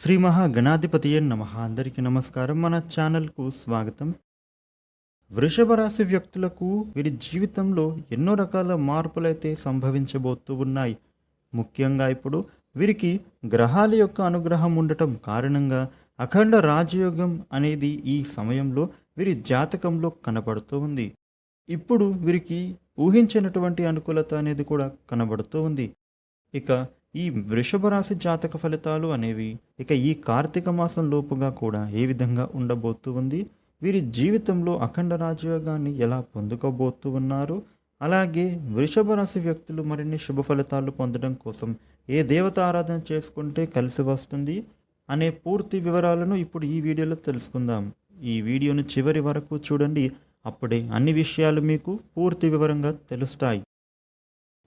శ్రీ మహాగణాధిపతి నమ. అందరికీ నమస్కారం. మన ఛానల్కు స్వాగతం. వృషభ రాశి వ్యక్తులకు వీరి జీవితంలో ఎన్నో రకాల మార్పులైతే సంభవించబోతూ ఉన్నాయి. ముఖ్యంగా ఇప్పుడు వీరికి గ్రహాల యొక్క అనుగ్రహం ఉండటం కారణంగా అఖండ రాజయోగం అనేది ఈ సమయంలో వీరి జాతకంలో కనబడుతూ ఉంది. ఇప్పుడు వీరికి ఊహించినటువంటి అనుకూలత అనేది కూడా కనబడుతూ ఉంది. ఇక ఈ వృషభ రాశి జాతక ఫలితాలు అనేవి ఇక ఈ కార్తీక మాసం లోపుగా కూడా ఏ విధంగా ఉండబోతూ ఉంది? వీరి జీవితంలో అఖండ రాజయోగాన్ని ఎలా పొందుకోబోతూ ఉన్నారు? అలాగే వృషభ రాశి వ్యక్తులు మరిన్ని శుభ ఫలితాలు పొందడం కోసం ఏ దేవత ఆరాధన చేసుకుంటే కలిసి వస్తుంది? అనే పూర్తి వివరాలను ఇప్పుడు ఈ వీడియోలో తెలుసుకుందాం. ఈ వీడియోను చివరి వరకు చూడండి. అప్పుడే అన్ని విషయాలు మీకు పూర్తి వివరంగా తెలుస్తాయి.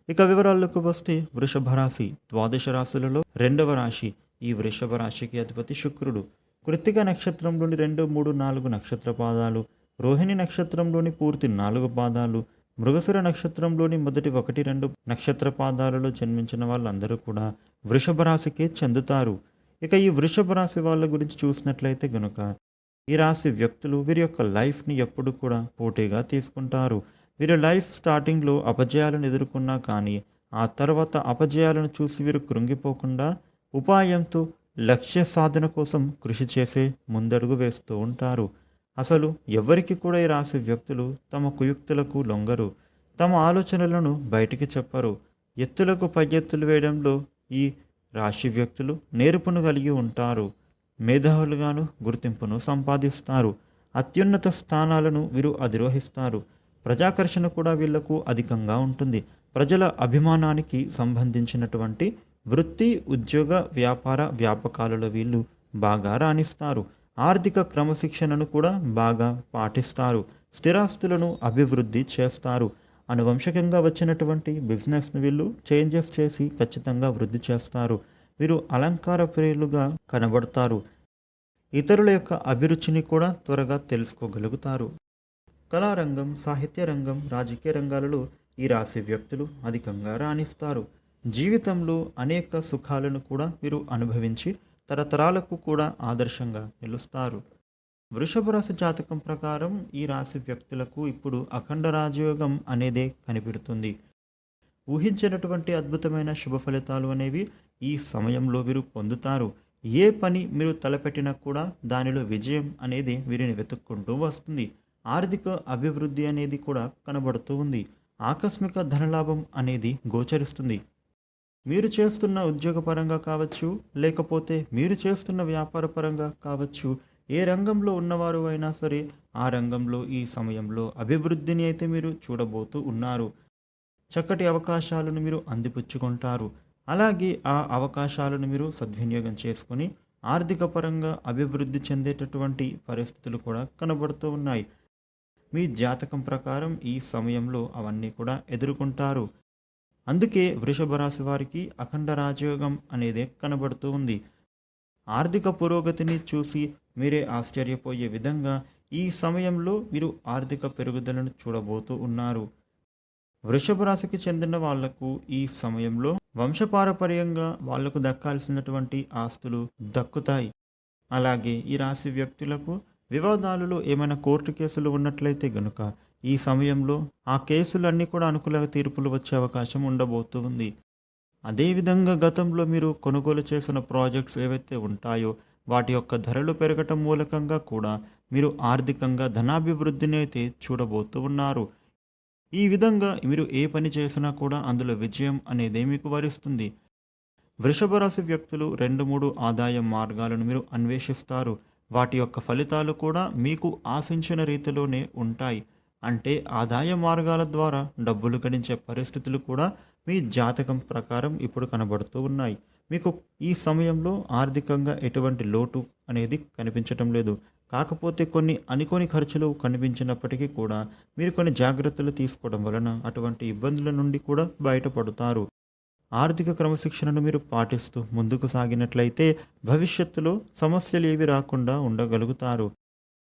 ఇక వివరాలకు వస్తే వృషభ రాశి ద్వాదశ రాశులలో రెండవ రాశి ఈ వృషభ రాశికి అధిపతి శుక్రుడు. కృత్తిక నక్షత్రంలోని రెండు మూడు నాలుగు నక్షత్ర పాదాలు రోహిణి నక్షత్రంలోని పూర్తి నాలుగు పాదాలు మృగసుర నక్షత్రంలోని మొదటి ఒకటి రెండు నక్షత్ర పాదాలలో జన్మించిన వాళ్ళందరూ కూడా వృషభ రాశికే చెందుతారు. ఇక ఈ వృషభ రాశి వాళ్ళ గురించి చూసినట్లయితే గనుక ఈ రాశి వ్యక్తులు వీరి యొక్క లైఫ్ని ఎప్పుడు కూడా పోటీగా తీసుకుంటారు. వీరి లైఫ్ స్టార్టింగ్లో అపజయాలను ఎదుర్కొన్నా కానీ ఆ తర్వాత అపజయాలను చూసి వీరు కృంగిపోకుండా ఉపాయంతో లక్ష్య సాధన కోసం కృషి చేసే ముందడుగు వేస్తూ ఉంటారు. అసలు ఎవరికి కూడా ఈ రాశి వ్యక్తులు తమ కుయుక్తులకు లొంగరు. తమ ఆలోచనలను బయటికి చెప్పరు. ఎత్తులకు పై ఎత్తులు వేయడంలో ఈ రాశి వ్యక్తులు నేర్పును కలిగి ఉంటారు. మేధావులుగాను గుర్తింపును సంపాదిస్తారు. అత్యున్నత స్థానాలను వీరు అధిరోహిస్తారు. ప్రజాకర్షణ కూడా వీళ్ళకు అధికంగా ఉంటుంది. ప్రజల అభిమానానికి సంబంధించినటువంటి వృత్తి ఉద్యోగ వ్యాపార వ్యాపకాలలో వీళ్ళు బాగా రాణిస్తారు. ఆర్థిక క్రమశిక్షణను కూడా బాగా పాటిస్తారు. స్థిరాస్తులను అభివృద్ధి చేస్తారు. అనువంశకంగా వచ్చినటువంటి బిజినెస్ను వీళ్ళు చేంజెస్ చేసి ఖచ్చితంగా వృద్ధి చేస్తారు. వీరు అలంకార ప్రియులుగా కనబడతారు. ఇతరుల యొక్క అభిరుచిని కూడా త్వరగా తెలుసుకోగలుగుతారు. కళారంగం సాహిత్య రంగం రాజకీయ రంగాలలో ఈ రాశి వ్యక్తులు అధికంగా రాణిస్తారు. జీవితంలో అనేక సుఖాలను కూడా వీరు అనుభవించి తరతరాలకు కూడా ఆదర్శంగా నిలుస్తారు. వృషభ రాశి జాతకం ప్రకారం ఈ రాశి వ్యక్తులకు ఇప్పుడు అఖండ రాజయోగం అనేదే కనిపెడుతుంది. ఊహించినటువంటి అద్భుతమైన శుభ ఫలితాలు అనేవి ఈ సమయంలో వీరు పొందుతారు. ఏ పని మీరు తలపెట్టినా కూడా దానిలో విజయం అనేది వీరిని వెతుక్కుంటూ వస్తుంది. ఆర్థిక అభివృద్ధి అనేది కూడా కనబడుతూ ఉంది. ఆకస్మిక ధనలాభం అనేది గోచరిస్తుంది. మీరు చేస్తున్న ఉద్యోగపరంగా కావచ్చు లేకపోతే మీరు చేస్తున్న వ్యాపారపరంగా కావచ్చు ఏ రంగంలో ఉన్నవారు అయినా సరే ఆ రంగంలో ఈ సమయంలో అభివృద్ధిని అయితే మీరు చూడబోతూ ఉన్నారు. చక్కటి అవకాశాలను మీరు అందిపుచ్చుకుంటారు. అలాగే ఆ అవకాశాలను మీరు సద్వినియోగం చేసుకొని ఆర్థిక పరంగా అభివృద్ధి చెందేటటువంటి పరిస్థితులు కూడా కనబడుతూ ఉన్నాయి. మీ జాతకం ప్రకారం ఈ సమయంలో అవన్నీ కూడా ఎదుర్కొంటారు. అందుకే వృషభ రాశి వారికి అఖండ రాజయోగం అనేది కనబడుతూ ఉంది. ఆర్థిక పురోగతిని చూసి మీరే ఆశ్చర్యపోయే విధంగా ఈ సమయంలో మీరు ఆర్థిక పెరుగుదలను చూడబోతూ ఉన్నారు. వృషభ రాశికి చెందిన వాళ్ళకు ఈ సమయంలో వంశపారపర్యంగా వాళ్ళకు దక్కాల్సినటువంటి ఆస్తులు దక్కుతాయి. అలాగే ఈ రాశి వ్యక్తులకు వివాదాలలో ఏమైనా కోర్టు కేసులు ఉన్నట్లయితే గనుక ఈ సమయంలో ఆ కేసులన్నీ కూడా అనుకూల తీర్పులు వచ్చే అవకాశం ఉండబోతుంది ఉంది. అదేవిధంగా గతంలో మీరు కొనుగోలు చేసిన ప్రాజెక్ట్స్ ఏవైతే ఉంటాయో వాటి యొక్క ధరలు పెరగటం మూలకంగా కూడా మీరు ఆర్థికంగా ధనాభివృద్ధిని అయితే చూడబోతూ ఉన్నారు. ఈ విధంగా మీరు ఏ పని చేసినా కూడా అందులో విజయం అనేది మీకు వరిస్తుంది. వృషభ రాశి వ్యక్తులు రెండు మూడు ఆదాయ మార్గాలను మీరు అన్వేషిస్తారు. వాటి యొక్క ఫలితాలు కూడా మీకు ఆశించిన రీతిలోనే ఉంటాయి. అంటే ఆదాయ మార్గాల ద్వారా డబ్బులు గడించే పరిస్థితులు కూడా మీ జాతకం ప్రకారం ఇప్పుడు కనబడుతూ ఉన్నాయి. మీకు ఈ సమయంలో ఆర్థికంగా ఎటువంటి లోటు అనేది కనిపించటం లేదు. కాకపోతే కొన్ని అనుకోని ఖర్చులు కనిపించినప్పటికీ కూడా మీరు కొన్ని జాగ్రత్తలు తీసుకోవడం వలన అటువంటి ఇబ్బందుల నుండి కూడా బయటపడతారు. ఆర్థిక క్రమశిక్షణను మీరు పాటిస్తూ ముందుకు సాగినట్లయితే భవిష్యత్తులో సమస్యలు ఏవి రాకుండా ఉండగలుగుతారు.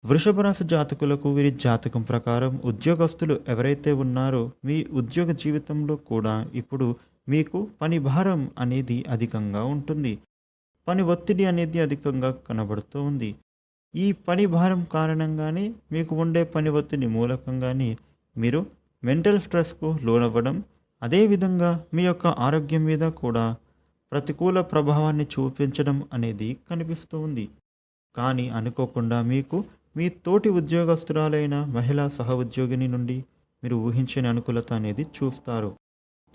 వృషభ రాశి జాతకులకు వీరి జాతకం ప్రకారం ఉద్యోగస్తులు ఎవరైతే ఉన్నారో మీ ఉద్యోగ జీవితంలో కూడా ఇప్పుడు మీకు పని భారం అనేది అధికంగా ఉంటుంది. పని ఒత్తిడి అనేది అధికంగా కనబడుతూ ఉంది. ఈ పని భారం కారణంగానే మీకు ఉండే పని ఒత్తిడి మూలకంగానే మీరు మెంటల్ స్ట్రెస్కు లోనవ్వడం అదేవిధంగా మీ యొక్క ఆరోగ్యం మీద కూడా ప్రతికూల ప్రభావాన్ని చూపించడం అనేది కనిపిస్తూ ఉంది. కానీ అనుకోకుండా మీకు మీ తోటి ఉద్యోగస్తురాలైన మహిళా సహ ఉద్యోగిని నుండి మీరు ఊహించని అనుకూలత అనేది చూస్తారు.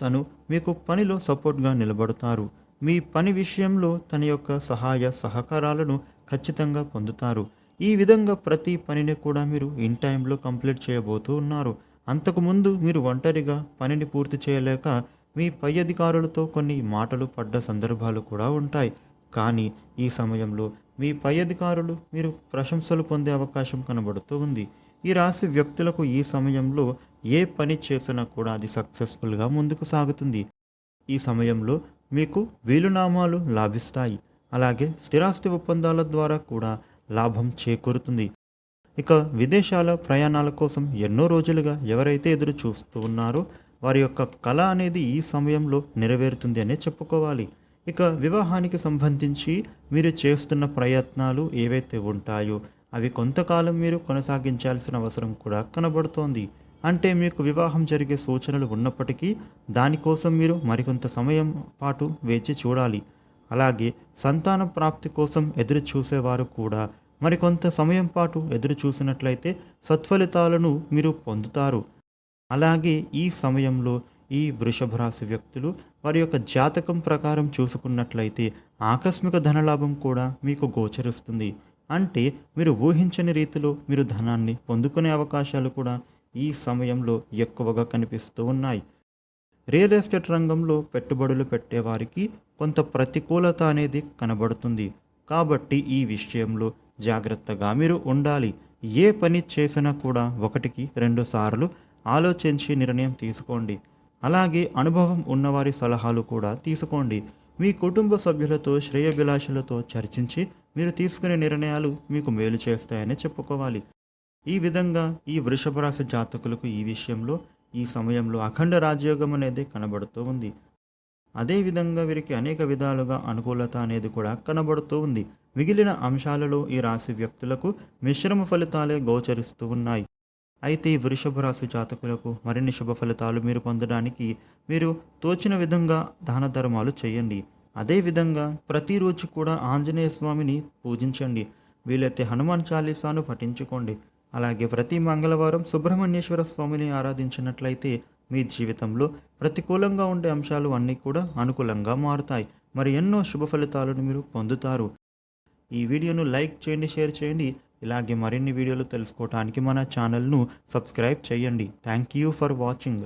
తను మీకు పనిలో సపోర్ట్గా నిలబడతారు. మీ పని విషయంలో తన యొక్క సహాయ సహకారాలను ఖచ్చితంగా పొందుతారు. ఈ విధంగా ప్రతి పనిని కూడా మీరు ఇన్ టైంలో కంప్లీట్ చేయబోతూ ఉన్నారు. అంతకుముందు మీరు ఒంటరిగా పనిని పూర్తి చేయలేక మీ పై అధికారులతో కొన్ని మాటలు పడ్డ సందర్భాలు కూడా ఉంటాయి. కానీ ఈ సమయంలో మీ పై అధికారులు మీరు ప్రశంసలు పొందే అవకాశం కనబడుతూ ఉంది. ఈ రాశి వ్యక్తులకు ఈ సమయంలో ఏ పని చేసినా కూడా అది సక్సెస్ఫుల్గా ముందుకు సాగుతుంది. ఈ సమయంలో మీకు వీలునామాలు లాభిస్తాయి. అలాగే స్థిరాస్తి ఒప్పందాల ద్వారా కూడా లాభం చేకూరుతుంది. ఇక విదేశాల ప్రయాణాల కోసం ఎన్నో రోజులుగా ఎవరైతే ఎదురు చూస్తూ ఉన్నారో వారి యొక్క కళ అనేది ఈ సమయంలో నెరవేరుతుంది అనే చెప్పుకోవాలి. ఇక వివాహానికి సంబంధించి మీరు చేస్తున్న ప్రయత్నాలు ఏవైతే ఉంటాయో అవి కొంతకాలం మీరు కొనసాగించాల్సిన అవసరం కూడా కనబడుతోంది. అంటే మీకు వివాహం జరిగే సూచనలు ఉన్నప్పటికీ దానికోసం మీరు మరికొంత సమయం పాటు వేచి చూడాలి. అలాగే సంతాన ప్రాప్తి కోసం ఎదురు చూసేవారు కూడా మరికొంత సమయం పాటు ఎదురు చూసినట్లయితే సత్ఫలితాలను మీరు పొందుతారు. అలాగే ఈ సమయంలో ఈ వృషభ రాశి వ్యక్తులు వారి యొక్క జాతకం ప్రకారం చూసుకున్నట్లయితే ఆకస్మిక ధనలాభం కూడా మీకు గోచరిస్తుంది. అంటే మీరు ఊహించని రీతిలో మీరు ధనాన్ని పొందుకునే అవకాశాలు కూడా ఈ సమయంలో ఎక్కువగా కనిపిస్తూ ఉన్నాయి. రియల్ ఎస్టేట్ రంగంలో పెట్టుబడులు పెట్టేవారికి కొంత ప్రతికూలత అనేది కనబడుతుంది. కాబట్టి ఈ విషయంలో జాగ్రత్తగా మీరు ఉండాలి. ఏ పని చేసినా కూడా ఒకటికి రెండు సార్లు ఆలోచించి నిర్ణయం తీసుకోండి. అలాగే అనుభవం ఉన్నవారి సలహాలు కూడా తీసుకోండి. మీ కుటుంబ సభ్యులతో శ్రేయభిలాషులతో చర్చించి మీరు తీసుకునే నిర్ణయాలు మీకు మేలు చేస్తాయని చెప్పుకోవాలి. ఈ విధంగా ఈ వృషభరాశి జాతకులకు ఈ విషయంలో ఈ సమయంలో అఖండ రాజయోగం అనేది కనబడుతూ ఉంది. అదేవిధంగా వీరికి అనేక విధాలుగా అనుకూలత అనేది కూడా కనబడుతూ ఉంది. మిగిలిన అంశాలలో ఈ రాశి వ్యక్తులకు మిశ్రమ ఫలితాలే గోచరిస్తూ ఉన్నాయి. అయితే ఈ వృషభ రాశి జాతకులకు మరిన్ని శుభ ఫలితాలు మీరు పొందడానికి మీరు తోచిన విధంగా దాన ధర్మాలు చేయండి. అదేవిధంగా ప్రతిరోజు కూడా ఆంజనేయ స్వామిని పూజించండి. వీలైతే హనుమాన్ చాలీసాను పఠించుకోండి. అలాగే ప్రతి మంగళవారం సుబ్రహ్మణ్యేశ్వర స్వామిని ఆరాధించినట్లయితే మీ జీవితంలో ప్రతికూలంగా ఉండే అంశాలు అన్నీ కూడా అనుకూలంగా మారుతాయి. మరి ఎన్నో శుభ ఫలితాలను మీరు పొందుతారు. ఈ వీడియోను లైక్ చేయండి షేర్ చేయండి. ఇలాగే మరిన్ని వీడియోలు తెలుసుకోవడానికి మన ఛానల్ను సబ్స్క్రైబ్ చేయండి. Thank you for watching.